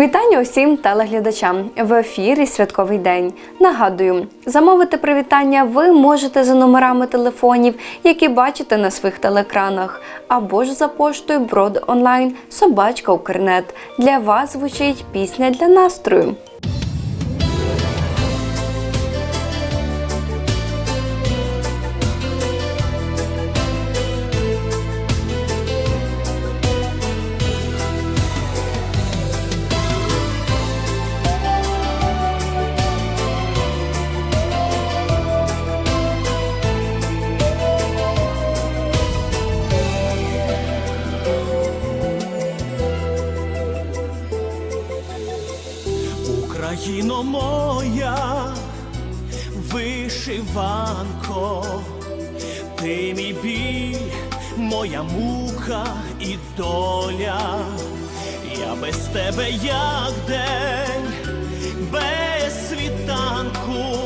Вітання усім телеглядачам в ефірі Святковий день. Нагадую, замовити привітання ви можете за номерами телефонів, які бачите на своїх телеекранах, або ж за поштою Брод онлайн Собачка Укрнет. Для вас звучить пісня для настрою. Мука і доля, я без тебе як день, без світанку,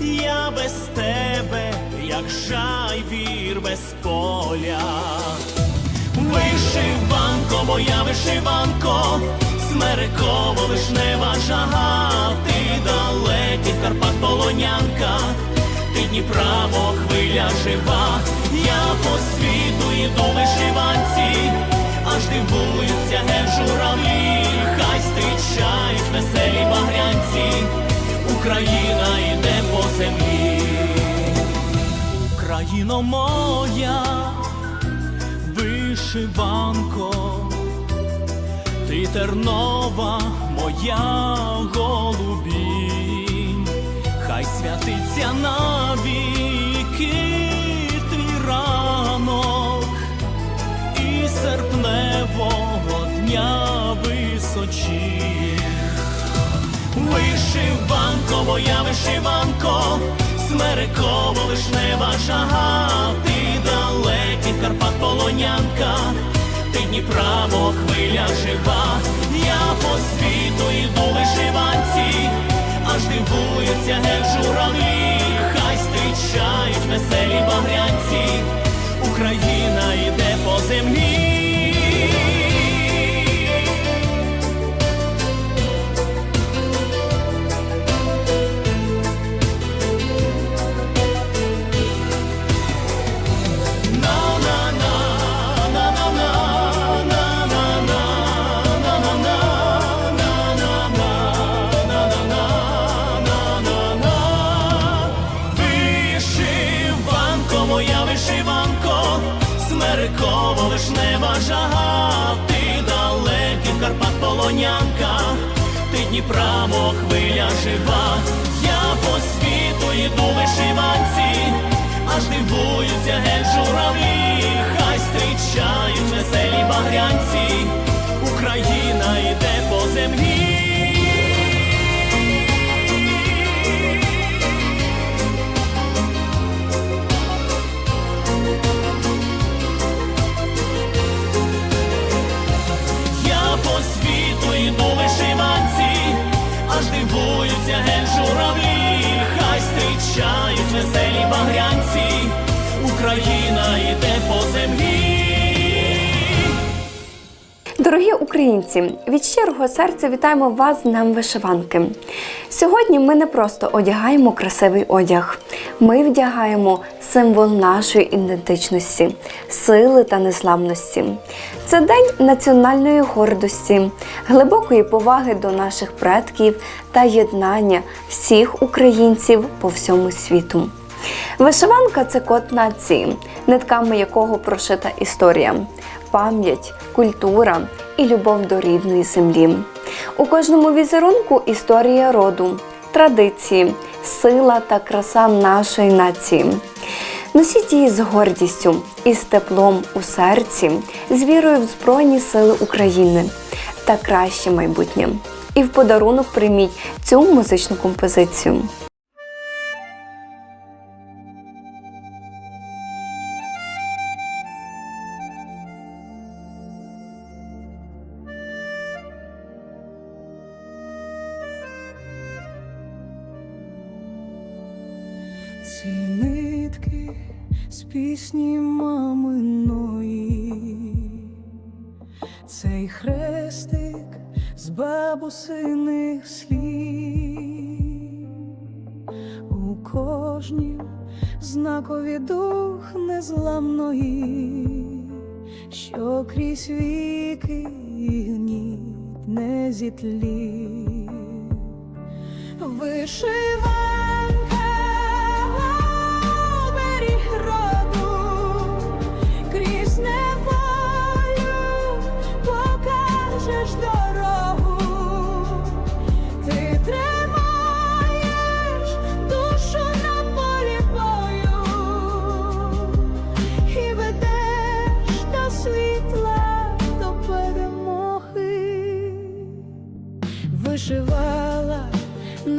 я без тебе, як жайвір без поля. Вишиванко, моя вишиванко, смереково вишнева жага, ти далекий Карпат полонянка, ти Дніпра, мов хвиля жива, по світу йду в вишиванці, аж дивуються ген журавлі, хай зустрічають веселі багрянці, Україна йде по землі, Україно моя вишиванко, ти тернова моя голубінь, хай святиться навіки серпневого дня височі. Вишиванко, моя вишиванко, смереково вишнева жага, ти далекий Карпат полонянка, ти Дніпра, мов хвиля жива, я по світу йду вишиванці, аж дивуються ген журавлі, хай зустрічають веселі багрянці, Україна жага, ти далекий Карпат полонянка, ти Дніпра, хвиля жива, я по світу йду вишиванці, аж дивуються геть журавлі, хай зустрічають веселі багрянці, Україна йде по землі. Українці, від щирого серця вітаємо вас з Днем вишиванки. Сьогодні ми не просто одягаємо красивий одяг, ми вдягаємо символ нашої ідентичності, сили та незламності. Це день національної гордості, глибокої поваги до наших предків та єднання всіх українців по всьому світу. Вишиванка це код нації, нитками якого прошита історія, пам'ять, культура і любов до рідної землі. У кожному візерунку історія роду, традиції, сила та краса нашої нації. Носіть її з гордістю і з теплом у серці, з вірою в Збройні Сили України та краще майбутнє. І в подарунок прийміть цю музичну композицію. Пісні маминої, цей хрестик з бабусиних слів. У кожнім знакові дух незламної, що крізь віки гніть не зітлів. Вишиванка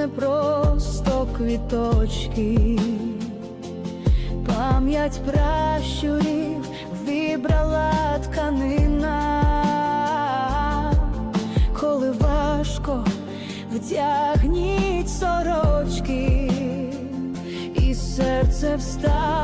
не просто квіточки, пам'ять пращурів вибрала тканина, коли важко вдягніть сорочки, і серце встане,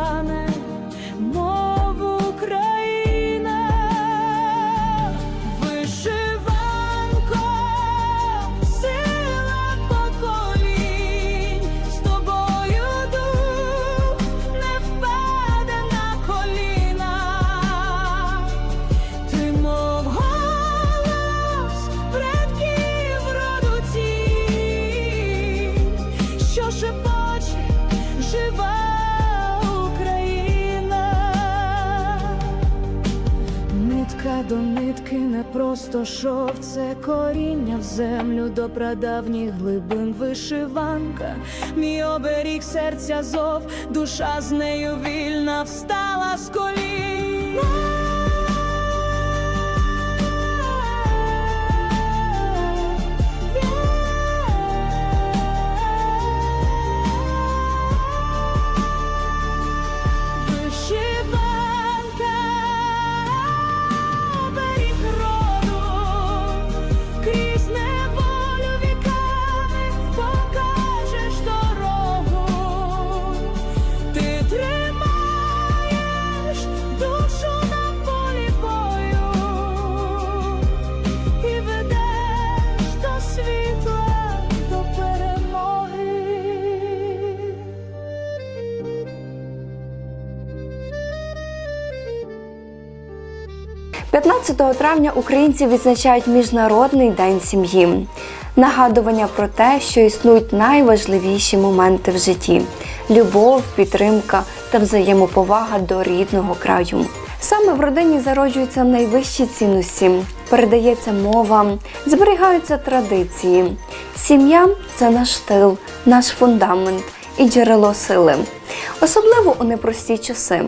просто шов, це коріння в землю до прадавніх глибин вишиванка. Мій оберіг серця зов, душа з нею вільна встала 15 травня українці відзначають Міжнародний день сім'ї. Нагадування про те, що існують найважливіші моменти в житті: любов, підтримка та взаємоповага до рідного краю. Саме в родині зароджуються найвищі цінності, передається мова, зберігаються традиції. Сім'я це наш тил, наш фундамент і джерело сили, особливо у непрості часи.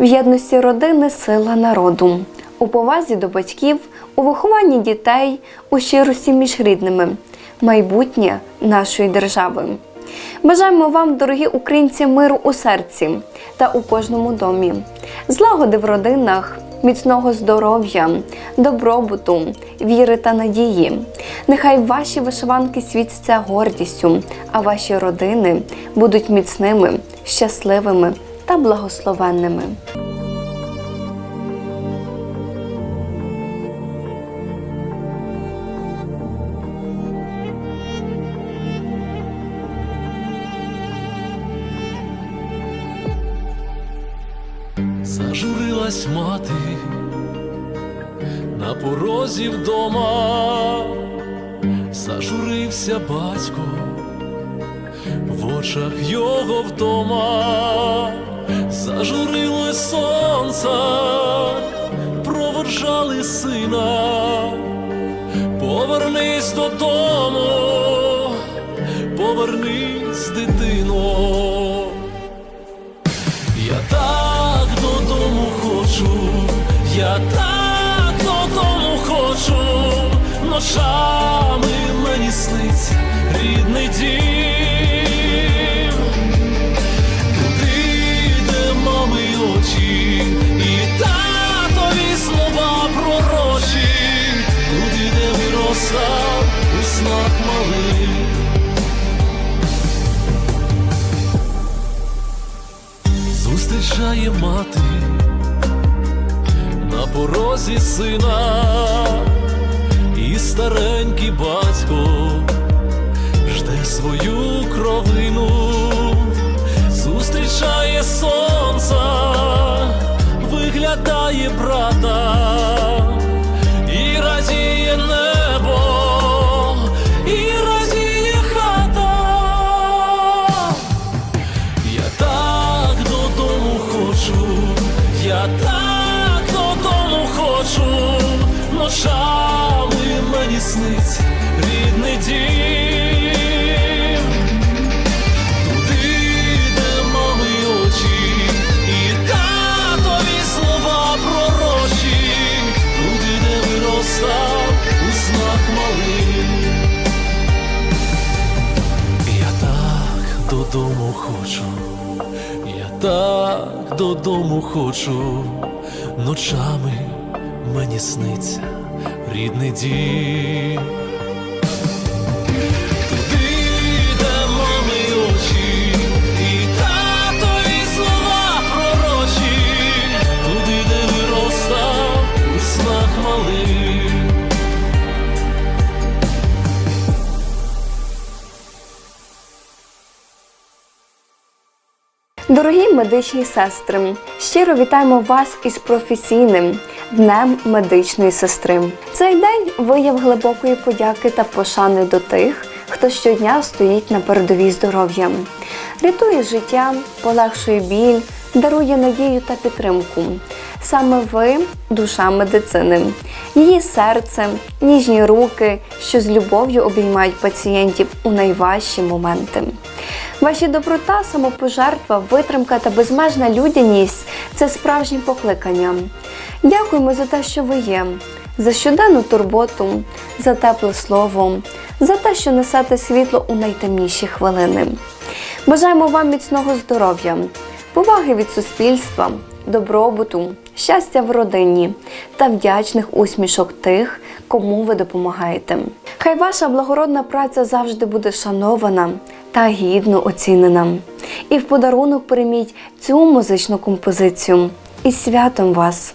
В єдності родини сила народу, у повазі до батьків, у вихованні дітей, у щирості між рідними, майбутнє нашої держави. Бажаємо вам, дорогі українці, миру у серці та у кожному домі, злагоди в родинах, міцного здоров'я, добробуту, віри та надії. Нехай ваші вишиванки світяться гордістю, а ваші родини будуть міцними, щасливими та благословенними. Зажурилась мати на порозі вдома, зажурився батько, в очах його вдома, зажурилось сонце, проводжали сина, повернись додому, я так додому хочу, ночами мені сниться рідний дім, туди, де мами очі, і татові слова пророчі, туди, де виростав у снах малих. зустрічає мати на порозі сина, і старенький батько жде свою кровину, зустрічає сонце, виглядає брата хочу, я так додому хочу, ночами мені сниться рідний дім. Дорогі медичні сестри, щиро вітаємо вас із професійним днем медичної сестри. Цей день вияв глибокої подяки та пошани до тих, хто щодня стоїть на передовій здоров'я, рятує життя, полегшує біль, дарує надію та підтримку. Саме ви душа медицини, її серце, ніжні руки, що з любов'ю обіймають пацієнтів у найважчі моменти. Ваші доброта, самопожертва, витримка та безмежна людяність це справжнє покликання. Дякуємо за те, що ви є, за щоденну турботу, за тепле слово, за те, що несете світло у найтемніші хвилини. Бажаємо вам міцного здоров'я, поваги від суспільства, добробуту, щастя в родині та вдячних усмішок тих, кому ви допомагаєте. Хай ваша благородна праця завжди буде шанована та гідно оцінена. І в подарунок прийміть цю музичну композицію. Із святом вас!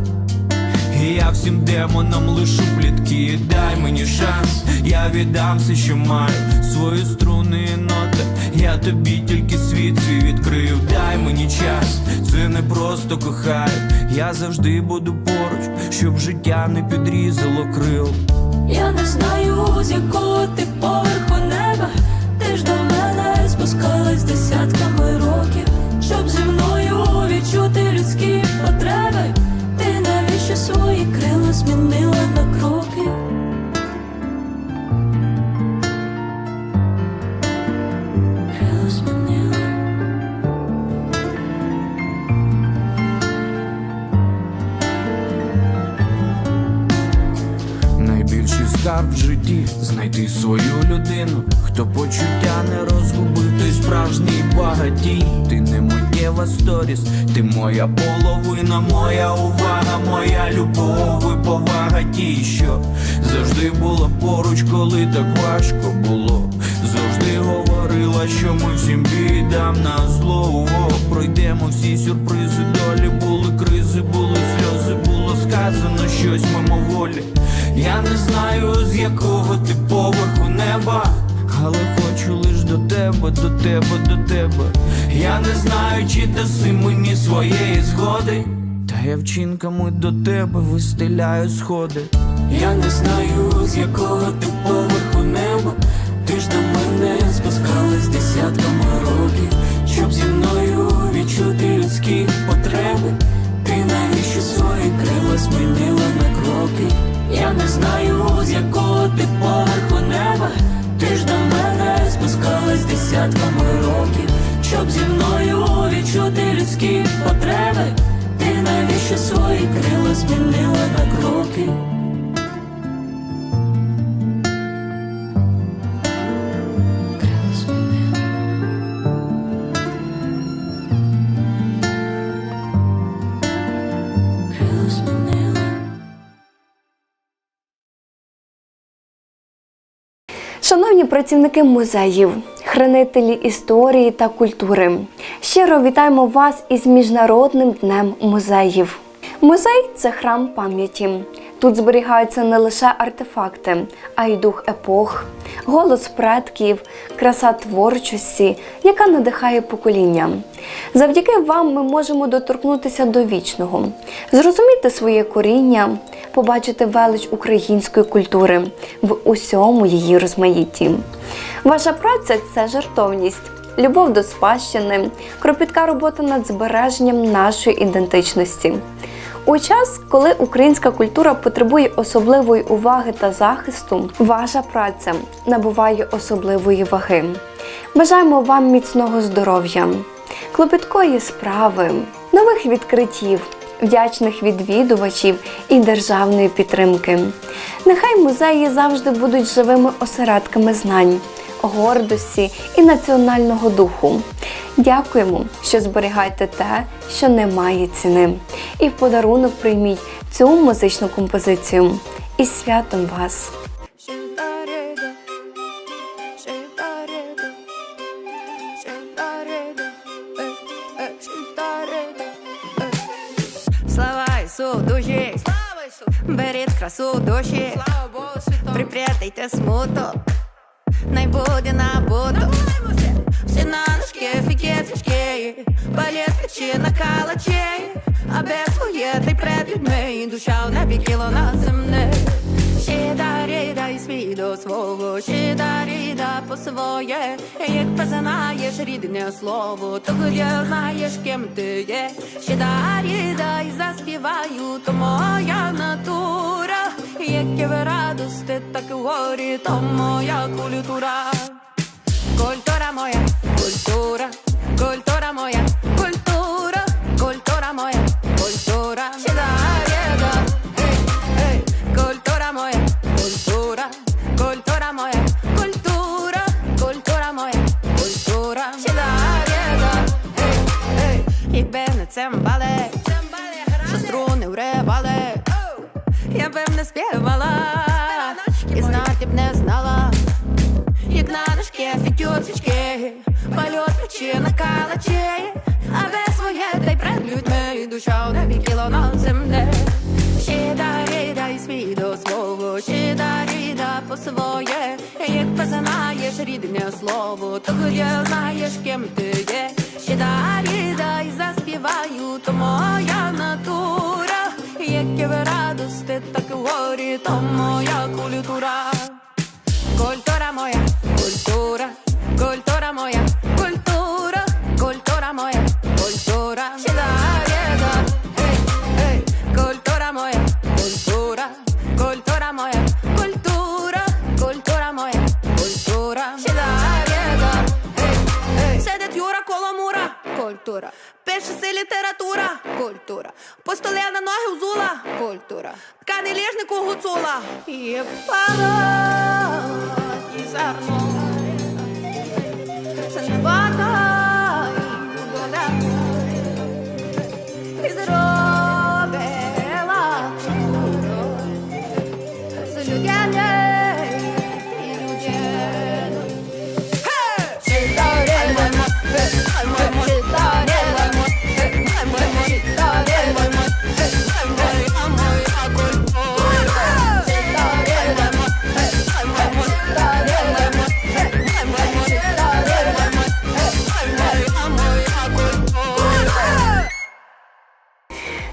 І я всім демонам лишу плітки. Дай мені шанс, я віддам все, що маю. Свої струни і ноти Я тобі тільки світ свій відкрив. Дай мені час, це не просто кохаю. Я завжди буду поруч, щоб життя не підрізало крил. Я не знаю, з якого ти поверху неба, ти ж до мене спускалась десятками років, щоб зі мною відчути людські Скарб в житті знайти свою людину, хто почуття не розгубив, той справжній багатій. Ти не миттєва сторіс, ти моя половина, моя увага, моя любов і повага ті, що завжди була поруч, коли так важко було. Завжди говорила, що ми всім бідам на зло. Пройдемо всі сюрпризи, якого ти поверху неба, але хочу лиш до тебе, до тебе, до тебе. Я не знаю, чи даси мені своєї згоди. Та я вчинками до тебе вистеляю сходи. Я не знаю, з якого ти поверху неба, ти ж до мене спускалась десятками років, щоб зі мною відчути людські потреби. Ти навіщо свої крила змінила на кроки? Я не знаю, з якого ти поверху неба. Ти ж до мене спускалась десятками років, щоб зі мною відчути людські потреби. Ти навіщо свої крила змінила на кроки? Шановні працівники музеїв, хранителі історії та культури, щиро вітаємо вас із Міжнародним днем музеїв. Музей це храм пам'яті. Тут зберігаються не лише артефакти, а й дух епох, голос предків, краса творчості, яка надихає покоління. Завдяки вам ми можемо доторкнутися до вічного, зрозуміти своє коріння, побачити велич української культури в усьому її розмаїтті. Ваша праця це жартовність, любов до спадщини, кропітка робота над збереженням нашої ідентичності. У час, коли українська культура потребує особливої уваги та захисту, ваша праця набуває особливої ваги. Бажаємо вам міцного здоров'я, клопіткої справи, нових відкриттів, вдячних відвідувачів і державної підтримки. Нехай музеї завжди будуть живими осередками знань, гордості і національного духу. Дякуємо, що зберігаєте те, що не має ціни. І в подарунок прийміть цю музичну композицію. І святом вас! Слава Ісу душі, беріть красу душі, припрятайте смуток, най буде набуток. Всі на ножки, фікеточки, балет печі на калачей, а без хуєти ти пред людьми, душа в небі кіло на земне. До свого, ще дарі, да по своє, як познаєш рідне слово, то тоді знаєш, ким ти є. Ще дарі, дай заспіваю, то моя натура, яке ви радости, так і горі, то моя культура. Культура моя, культура, культура моя, культура, слово, то тоді знаєш, ким ти є. Ще далі дай заспіваю, то моя натура, яке ви радости, так і горі, то моя культура. Культура моя, культура, культура моя, ноги взула, культура. Тканий ліжнику гуцула. І пала, і зерно. Це не вода,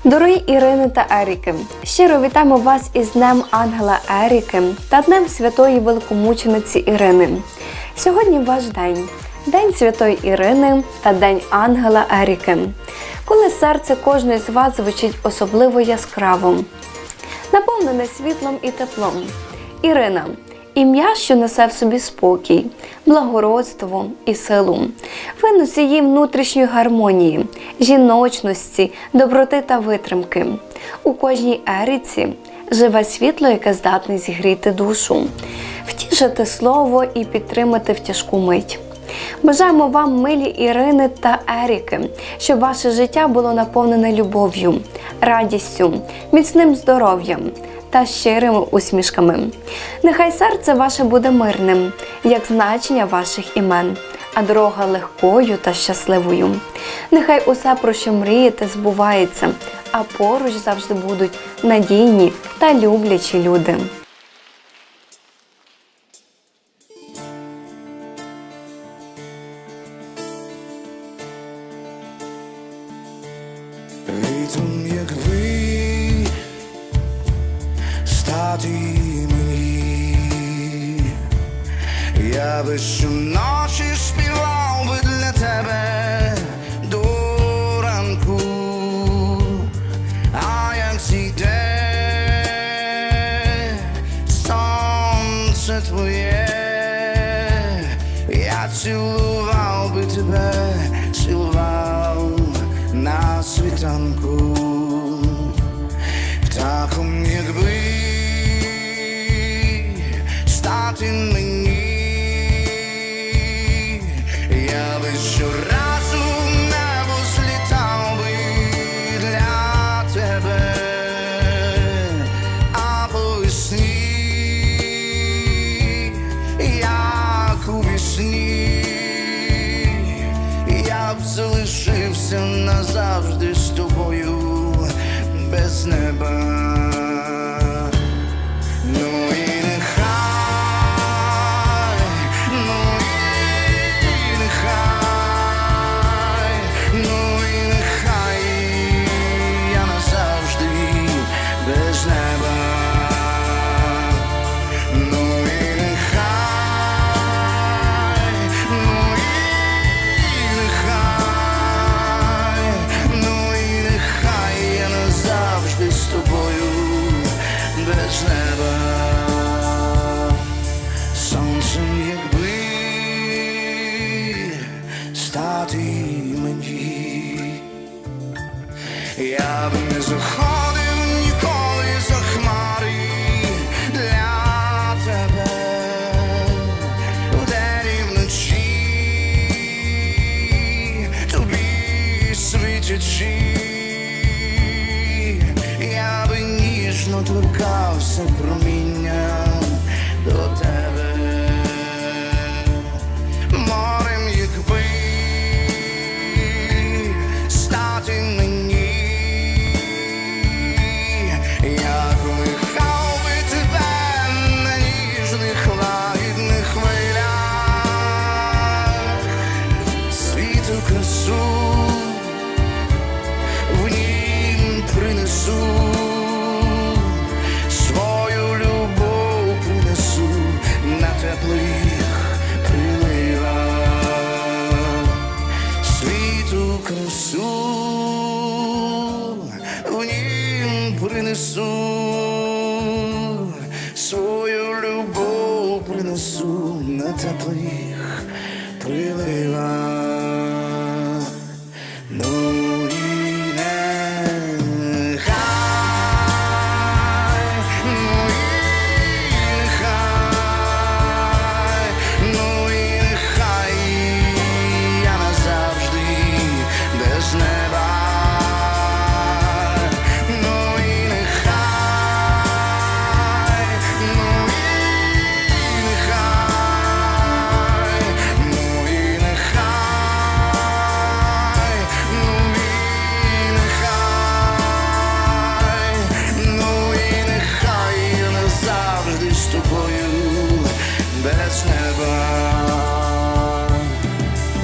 Дорогі Ірини та Еріки, щиро вітаємо вас із Днем Ангела Еріки та Днем Святої Великомучениці Ірини. Сьогодні ваш день. День Святої Ірини та День Ангела Еріки, коли серце кожної з вас звучить особливо яскраво, наповнене світлом і теплом. Ірина ім'я, що несе в собі спокій, благородство і силу. Ви носії внутрішньої гармонії, жіночності, доброти та витримки. У кожній еріці живе світло, яке здатне зігріти душу, втішити слово і підтримати в тяжку мить. Бажаємо вам, милі Ірини та Еріки, щоб ваше життя було наповнене любов'ю, радістю, міцним здоров'ям та щирими усмішками. Нехай серце ваше буде мирним, як значення ваших імен, а дорога легкою та щасливою. Нехай усе, про що мрієте, збувається, а поруч завжди будуть надійні та люблячі люди. Літом, як ви мені, я вищу щоночі назавжди з тобою без неба. Світу красу в нім принесу свою любов принесу на теплих приливах.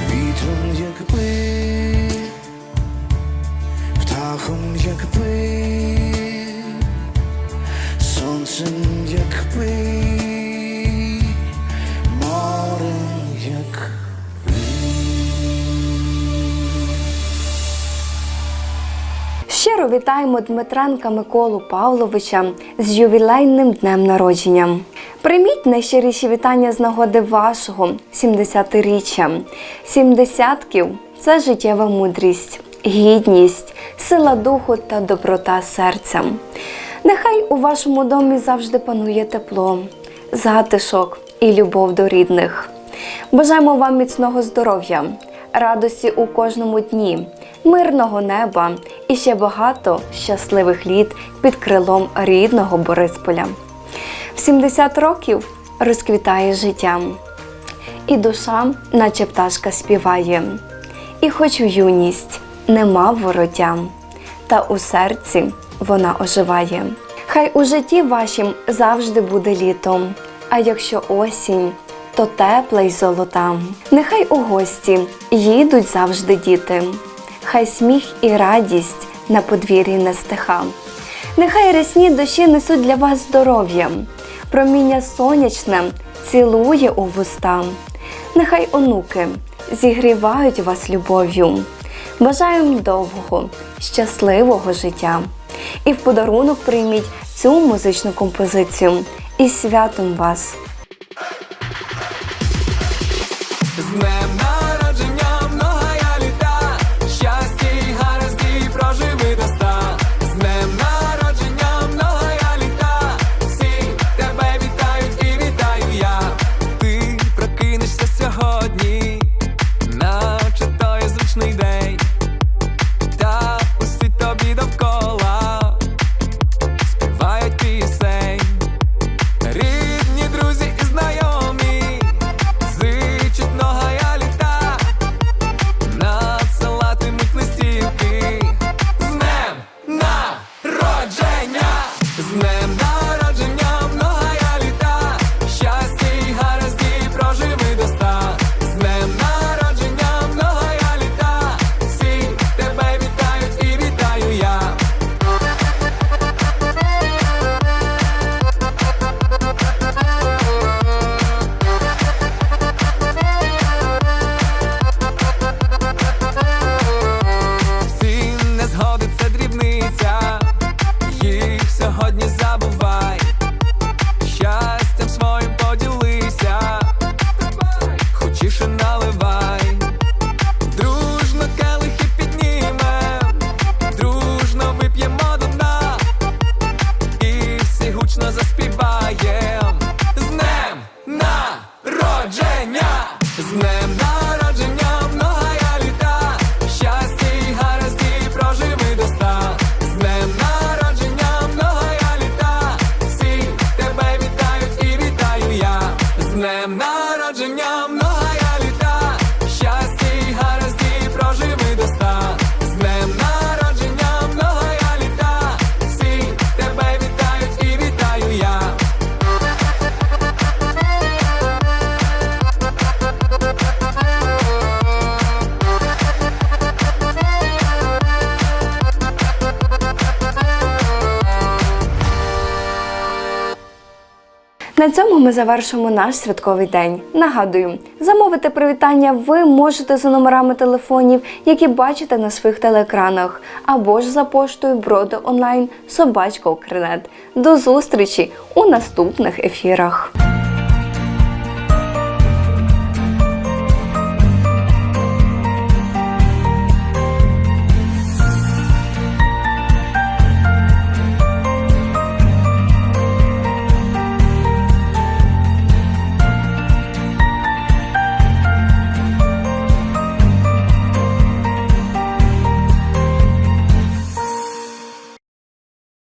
Вітром, як якби, птахом, як якби, сонцем, як якби. Щиро вітаємо Дмитренка Миколу Павловича з ювілейним днем народження. Прийміть найщиріші вітання з нагоди вашого 70-річчя. Сімдесятків це життєва мудрість, гідність, сила духу та доброта серця. Нехай у вашому домі завжди панує тепло, затишок і любов до рідних. Бажаємо вам міцного здоров'я, радості у кожному дні, мирного неба і ще багато щасливих літ під крилом рідного Борисполя. В 70 років розквітає життя, і душа, наче пташка, співає. І хоч у юність нема вороття, та у серці вона оживає. Хай у житті вашім завжди буде літом, а якщо осінь, то тепла й золота. Нехай у гості їдуть завжди діти, хай сміх і радість на подвір'ї не стиха. Нехай рясні душі несуть для вас здоров'я, проміння сонячне цілує у вуста. Нехай онуки зігрівають вас любов'ю. Бажаємо довгого, щасливого життя. І в подарунок прийміть цю музичну композицію. І святом вас! З На цьому ми завершимо наш святковий день. Нагадую, замовити привітання ви можете за номерами телефонів, які бачите на своїх телеекранах, або ж за поштою броди онлайн собачка Укринет. До зустрічі у наступних ефірах.